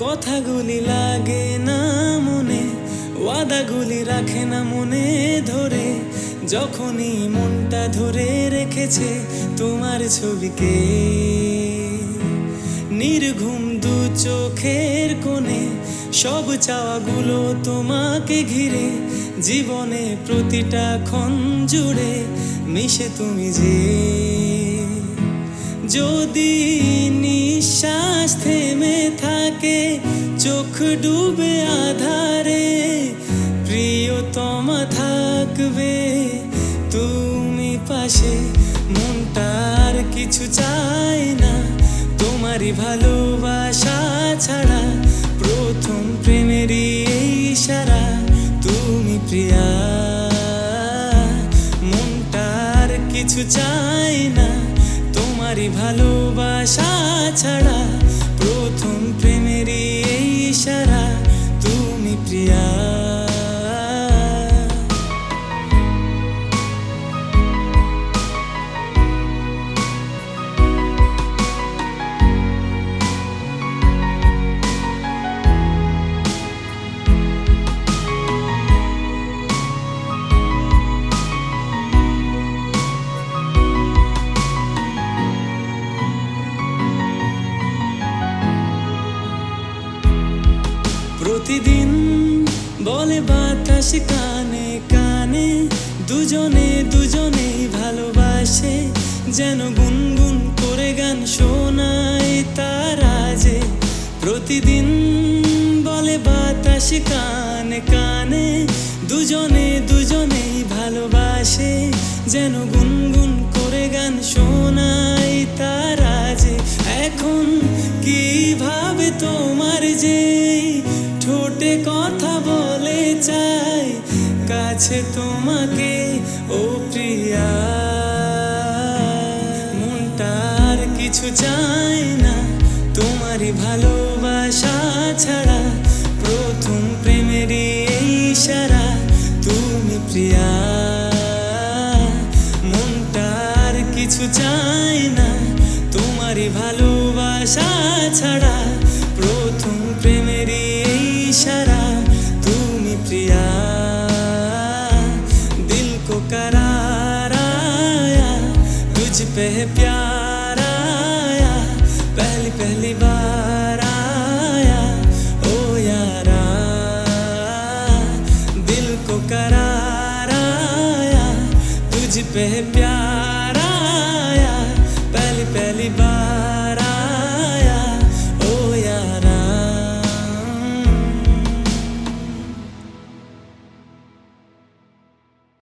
কথাগুলি লাগে না মনে, ওয়াদাগুলি রাখে না মনে ধরে। যখনই মনটা ধরে রেখেছে তোমার ছবিকে, নির্ঘুম দু চোখের কোণে সব চাওয়াগুলো তোমাকে ঘিরে, জীবনে প্রতিটা ক্ষণ জুড়ে মিশে তুমি যে। যদি নিঃশ্বাস থেমে থাকে, চোখ ডুবে আধারে, প্রিয়তমা থাকবে। তুমি পাশে মনটার কিছু চায় না। তোমারই ভালোবাসা ছাড়া, প্রথম প্রেমেরই এই ইশারা তুমি প্রিয়া মনটার কিছু চায় না। তোমারই ভালোবাসা ছাড়া, প্রথম প্রেমেরই এই বাতাস কানে কানে দুজনে দুজনেই ভালোবাসে, যেন গুনগুন করে গান শোনায় তারা যে প্রতিদিন বলে বাতাস কানে কানে দুজনে দুজনেই ভালোবাসে, যেন গুনগুন করে গান শোনায় তারা যে এখন কীভাবে তোমার যে ঠোঁটে কথা বলে কাছে তোমাকে, ও প্রিয়া। মনটার কিছু চায় না, তোমারই ভালোবাসা ছাড়া। প্রথম প্রেমেরই এই ইশারা তুমি প্রিয়া। মনটার কিছু চায় না, তোমারই ভালোবাসা ছাড়া। প্রথম প্রেমেরই पे प्यार आया, पहली पहली बार आया। ओ यारा, दिल को करार आया, तुझ पे प्यार आया, पहली पहली बार